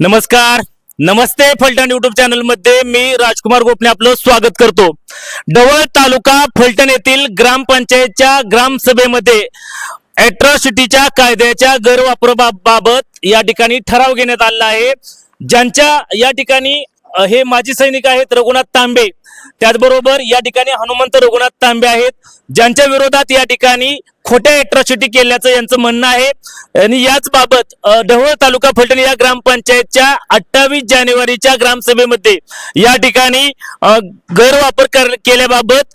नमस्कार. नमस्ते फलटण युट्यूब चॅनलमध्ये मी राजकुमार गोपने आपलं स्वागत करतो. डवळ तालुका फलटण येथील ग्रामपंचायतच्या ग्रामसभेमध्ये अॅट्रॉसिटीच्या कायद्याच्या गैरवापराबाबत या ठिकाणी ठराव घेण्यात आला आहे. ज्यांच्या या ठिकाणी हे माजी सैनिक आहेत रघुनाथ तांबे. त्याचबरोबर या ठिकाणी हनुमंत रघुनाथ तांबे आहेत. ज्यांच्या विरोधात या ठिकाणी खोट्या अॅट्रॉसिटी केल्याचं यांचं म्हणणं आहे. आणि याच बाबत ढवळ तालुका फलटण या ग्रामपंचायतच्या अठ्ठावीस जानेवारीच्या ग्रामसभेमध्ये या ठिकाणी गैरवापर कर- केल्याबाबत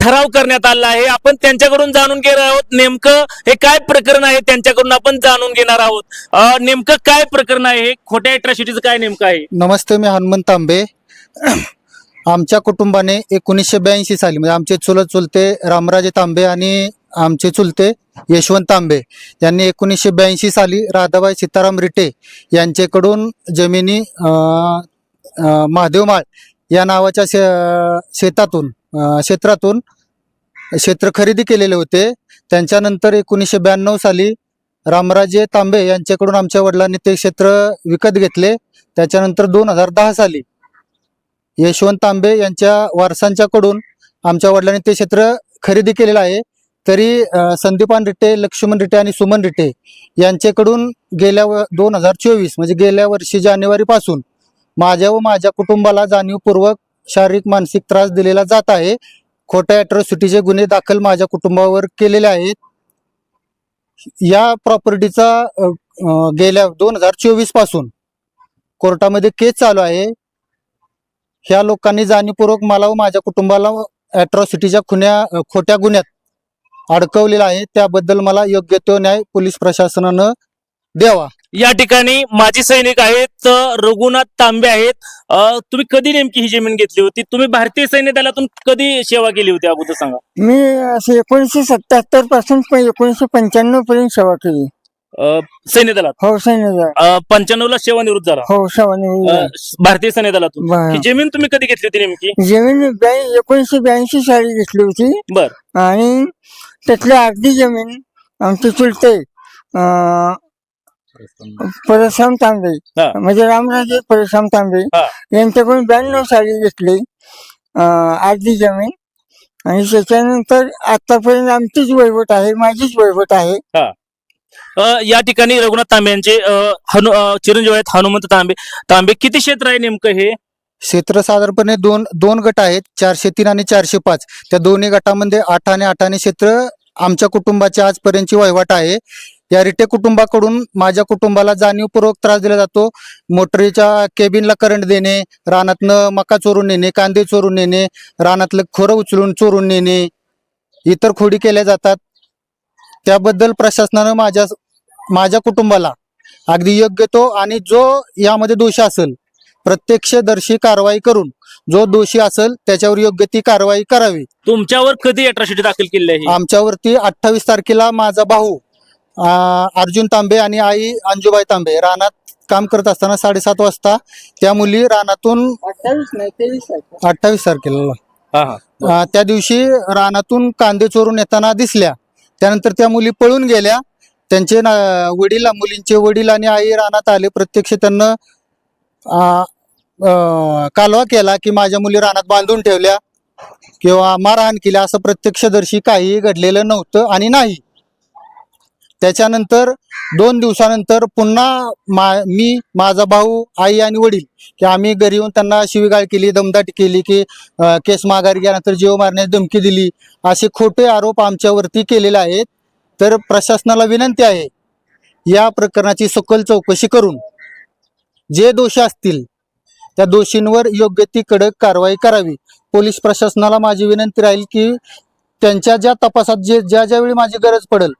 ठराव करण्यात आला आहे. आपण त्यांच्याकडून जाणून घेणार आहोत नेमकं हे काय प्रकरण आहे त्यांच्याकडून आपण जाणून घेणार आहोत. नेमकं काय प्रकरण आहे खोट्या अॅट्रॉसिटीचं काय नेमकं आहे? नमस्ते मी हनुमंत तांबे. आमच्या कुटुंबाने एकोणीसशे ब्याऐंशी साली म्हणजे आमचे चुलत चुलते रामराजे तांबे आणि आमचे चुलते यशवंत तांबे यांनी एकोणीसशे ब्याऐंशी साली राधाबाई सीताराम रिटे यांच्याकडून जमिनी महादेवमाळ या नावाच्या शे शेतातून क्षेत्रातून क्षेत्र खरेदी केलेले होते. त्यांच्यानंतर एकोणीसशे ब्याण्णव साली रामराजे तांबे यांच्याकडून आमच्या वडिलांनी ते क्षेत्र विकत घेतले. त्याच्यानंतर दोन हजार दहा साली यशवंत तांबे यांच्या वारसांच्याकडून आमच्या वडिलांनी ते क्षेत्र खरेदी केलेलं आहे. तरी संदीपान रिटे लक्ष्मण रिटे आणि सुमन रिटे यांच्याकडून गेल्या दोन हजार चोवीस म्हणजे गेल्या वर्षी जानेवारीपासून माझ्या व माझ्या कुटुंबाला जाणीवपूर्वक शारीरिक मानसिक त्रास दिलेला जात आहे. खोट्या अॅट्रॉसिटीचे गुन्हे दाखल माझ्या कुटुंबावर केलेले आहेत. या प्रॉपर्टीचा गेल्या दोन हजार चोवीसपासून कोर्टामध्ये केस चालू आहे. ह्या लोकांनी जाणीवपूर्वक मला व माझ्या कुटुंबाला अॅट्रॉसिटीच्या खुन्या खोट्या गुन्ह्यात अडकवलेला आहे. त्याबद्दल मला योग्य तो न्याय पोलीस प्रशासनानं द्यावा. या ठिकाणी माजी सैनिक आहेत रघुनाथ तांबे आहेत. तुम्ही कधी नेमकी ही जमीन घेतली होती? तुम्ही भारतीय सैन्य दलातून कधी सेवा केली होती? अगोदर सांगा. मी असं एकोणीसशे सत्याहत्तरपासून एकोणीसशे पंच्याण्णव पर्यंत सेवा केली. सैन्य दलात. हो सैन्य पंच्याण्णव ला सेवानिवृत्त झाला. हो सेवा अ, भारतीय सैन्य दलातून. ही जमीन तुम्ही कधी घेतली होती नेमकी? जमीन ब्या- एकोणीसशे ब्याऐंशी साली घेतली होती. बर. आणि त्यातली अर्धी जमीन आमचे चुलते अं, परशुराम तांबे. हा. म्हणजे रामराजे परशुराम तांबे हा. यांच्याकडून ब्याण्णव साली घेतली अं, अर्धी जमीन. आणि त्याच्यानंतर आतापर्यंत आमचीच वैवट आहे माझीच वैवट आहे. या ठिकाणी रघुनाथ तांबे यांचे हनु चिरंजीव आहेत हनुमंत तांबे. तांबे किती क्षेत्र आहे नेमकं हे? क्षेत्र साधारणपणे दोन दोन गट आहेत चारशे तीन आणि चारशे पाच. त्या दोन्ही गटामध्ये आठ आणि आठ आणि क्षेत्र आमच्या कुटुंबाची आजपर्यंतची वहिवाट आहे. या रिटे कुटुंबाकडून माझ्या कुटुंबाला जाणीवपूर्वक त्रास दिला जातो. मोटरीच्या केबिनला करंट देणे रानातनं मका चोरून नेणे कांदे चोरून नेणे रानातलं खोरं उचलून चोरून नेणे इतर खोडी केल्या जातात. त्याबद्दल प्रशासनानं माझ्या माझ्या कुटुंबाला अगदी योग्य तो आणि जो यामध्ये दोषी असेल प्रत्यक्षदर्शी कारवाई करून जो दोषी असेल त्याच्यावर योग्य ती कारवाई करावी. तुमच्यावर कधी अट्रॉसिटी दाखल केली आहे आमच्यावरती अठ्ठावीस तारखेला माझा भाऊ अर्जुन तांबे आणि आई अंजुबाई तांबे रानात काम करत असताना साडेसात वाजता त्या मुली रानातून अठ्ठावीस तारखेला. त्या दिवशी रानातून कांदे चोरून येताना दिसल्या. त्यानंतर त्या मुली पळून गेल्या. त्यांचे ना- वडील मुलींचे वडील आणि आई रानात आले. प्रत्यक्ष त्यांना कालवा केला की माझ्या मुली रानात बांधून ठेवल्या किंवा मारहाण केल्या असं प्रत्यक्षदर्शी काहीही घडलेलं नव्हतं आणि नाही. त्याच्यानंतर दोन दिवसानंतर पुन्हा मा मी माझा भाऊ आई आणि वडील की आम्ही घरी येऊन त्यांना शिवीगाळ केली दमदाटी केली की केस माघारी गेल्यानंतर जीव मारण्याची धमकी दिली. असे खोटे आरोप आमच्यावरती केलेले आहेत. तर प्रशासनाला विनंती आहे या प्रकरणाची सखोल चौकशी करून जे दोषी असतील त्या दोषींवर योग्य ती कडक कारवाई करावी. पोलीस प्रशासनाला माझी विनंती राहील की त्यांच्या ज्या तपासात जे ज्या ज्यावेळी माझी गरज पडेल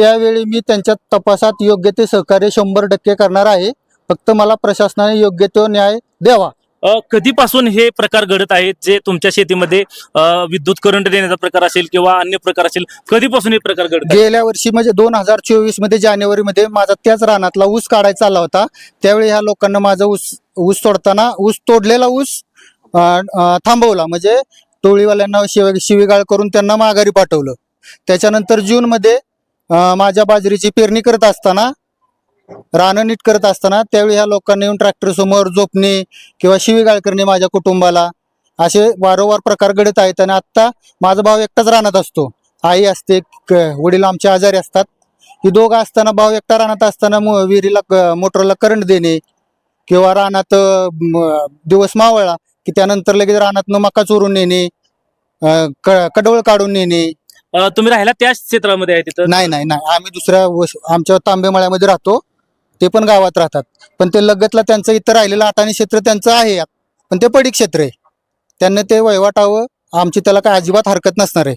त्यावेळी मी त्यांच्या तपासात योग्य ते सहकार्य शंभर टक्के करणार आहे. फक्त मला प्रशासनाने योग्य तो न्याय द्यावा. अ, कधीपासून हे प्रकार घडत आहेत? जे तुमच्या शेतीमध्ये अ, विद्युत करंट देण्याचा प्रकार असेल किंवा अन्य प्रकार असेल कधीपासून हे प्रकार घडत आहेत? गेल्या वर्षी म्हणजे दोन हजार चोवीसमध्ये जानेवारी मध्ये माझा त्याच रानातला ऊस काढायचा आला होता. त्यावेळी ह्या लोकांना माझा ऊस ऊस तोडताना ऊस तोडलेला ऊस अं, अं, थांबवला. म्हणजे टोळीवाल्यांना शिव शिवीगाळ करून त्यांना माघारी पाठवलं. त्याच्यानंतर जून मध्ये अं, माझ्या बाजरीची पेरणी करत असताना रानं नीट करत असताना त्यावेळी ह्या लोकांनी येऊन ट्रॅक्टर समोर झोपणे किंवा शिवीगाळ करणे माझ्या कुटुंबाला. असे वारंवार प्रकार घडत आहेत आणि आत्ता माझा भाव एकटाच राहण्यात असतो. आई असते वडील आमचे आजारी असतात. ही दोघं असताना भाव एकटा राहण्यात असताना विहिरीला मोटरला करंट देणे किंवा रानात दिवस मावळला की त्यानंतर लगेच रानातनं मका चोरून नेणे क- कडवळ काढून नेणे. अ, तुम्ही राहिला त्याच क्षेत्रामध्ये आहे तिथं? नाही नाही नाही. आम्ही दुसऱ्या वस- आमच्या तांबेमळ्यामध्ये राहतो. ते पण गावात राहतात. पण ते लगतला त्यांचं इथं राहिलेलं आटाणी क्षेत्र त्यांचं आहे. पण ते पडी क्षेत्र आहे. त्यांना ते वहिवाटावं आमची त्याला काय अजिबात हरकत नसणार आहे.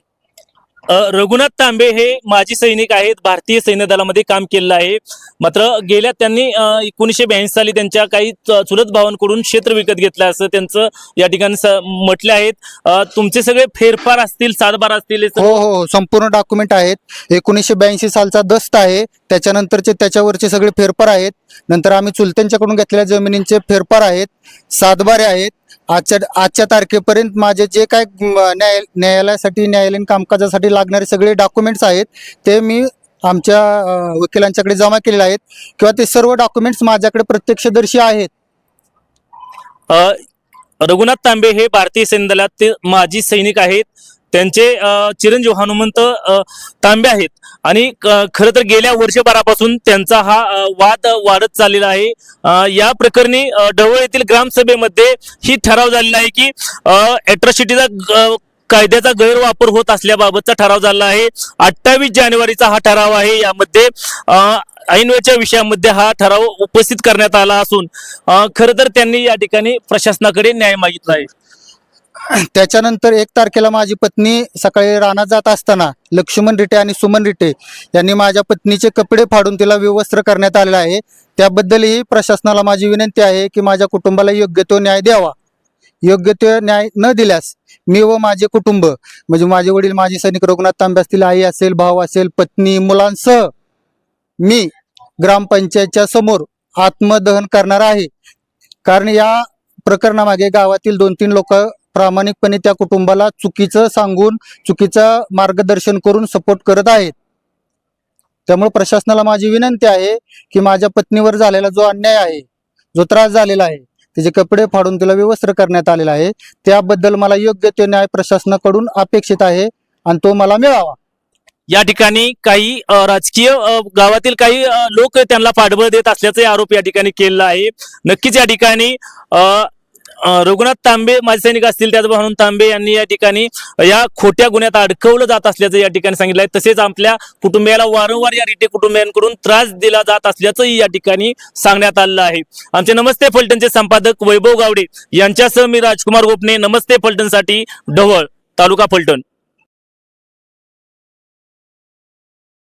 रघुनाथ तांबे हे माजी सैनिक आहेत भारतीय सैन्य दलामध्ये काम केलेलं आहे. मात्र गेल्या त्यांनी एकोणीसशे ब्याऐंशी साली त्यांच्या काही च- चुलत भावांकडून क्षेत्र विकत घेतलं असं त्यांचं या ठिकाणी स- म्हटले आहेत तुमचे सगळे फेरफार असतील सातबार असतील हो हो हो संपूर्ण डॉक्युमेंट आहेत. एकोणीसशे ब्याऐंशी सालचा दस्त आहे. त्याच्यानंतरचे त्याच्यावरचे सगळे फेरफार आहेत. नंतर आम्ही चुलत्यांच्याकडून घेतलेल्या जमिनींचे फेरफार आहेत. सातबारे आहेत. आजच्या आजच्या तारखेपर्यंत माझे जे काय न्याय न्यायालयासाठी न्यायालयीन कामकाजासाठी लागणारे सगळे डॉक्युमेंट्स आहेत ते मी आमच्या वकिलांच्याकडे जमा केलेले आहेत किंवा ते सर्व डॉक्युमेंट्स माझ्याकडे प्रत्यक्षदर्शी आहेत. रघुनाथ तांबे हे भारतीय सैन्य दलात माजी सैनिक आहेत. त्यांचे चिरंजीव हनुमंत तांबे आहेत. आणि खरं तर गेल्या वर्षभरापासून त्यांचा हा वाद वाढत चाललेला आहे. या प्रकरणी डवळ ढवळ येथील ग्रामसभेमध्ये ही ठराव झालेला आहे की अॅट्रॉसिटीचा कायद्याचा गैरवापर होत असल्याबाबतचा ठराव झाला आहे. अठ्ठावीस जानेवारीचा हा ठराव आहे. यामध्ये अ, ऐनवेळच्या विषयामध्ये हा ठराव उपस्थित करण्यात आला असून खरं तर त्यांनी या ठिकाणी प्रशासनाकडे न्याय मागितला आहे. त्याच्यानंतर एक तारखेला माझी पत्नी सकाळी रानात जात असताना लक्ष्मण रिटे आणि सुमन रिटे यांनी माझ्या पत्नीचे कपडे फाडून तिला विवस्त्र करण्यात आलेला आहे. त्याबद्दलही प्रशासनाला माझी विनंती आहे की माझ्या कुटुंबाला योग्य तो न्याय द्यावा. योग्य तो न्याय न दिल्यास मी व माझे कुटुंब म्हणजे माझे वडील माझे सैनिक रघुनाथ तांबे असतील आई असेल भाऊ असेल पत्नी मुलांसह मी ग्रामपंचायतच्या समोर आत्मदहन करणार आहे. कारण या प्रकरणामागे गावातील दोन तीन लोक प्रामाणिकपणे त्या कुटुंबाला चुकीचं सांगून चुकीचं मार्गदर्शन करून सपोर्ट करत आहेत. त्यामुळे प्रशासनाला माझी विनंती आहे की माझ्या पत्नीवर झालेला जो अन्याय आहे जो त्रास झालेला आहे तिचे कपडे फाडून तिला विवस्त्र करण्यात आलेला आहे. त्याबद्दल मला योग्य ते न्याय प्रशासनाकडून अपेक्षित आहे आणि तो मला मिळावा. या ठिकाणी काही राजकीय गावातील काही लोक त्यांना पाठबळ देत असल्याचा आरोप या ठिकाणी केलेला आहे. नक्कीच या ठिकाणी रघुनाथ तांबे माजी सैनिक असतील त्याचबरोबर तांबे यांनी या ठिकाणी या खोट्या गुन्ह्यात अडकवलं जात असल्याचं या ठिकाणी सांगितलं आहे तसेच आपल्या कुटुंबियाला वारंवार या रिटे कुटुंबियांकडून त्रास दिला जात असल्याचंही या ठिकाणी सांगण्यात आलं आहे. आमचे नमस्ते फलटणचे संपादक वैभव गावडे यांच्यासह मी राजकुमार गोपने. नमस्ते फलटणसाठी ढवळ तालुका फलटण.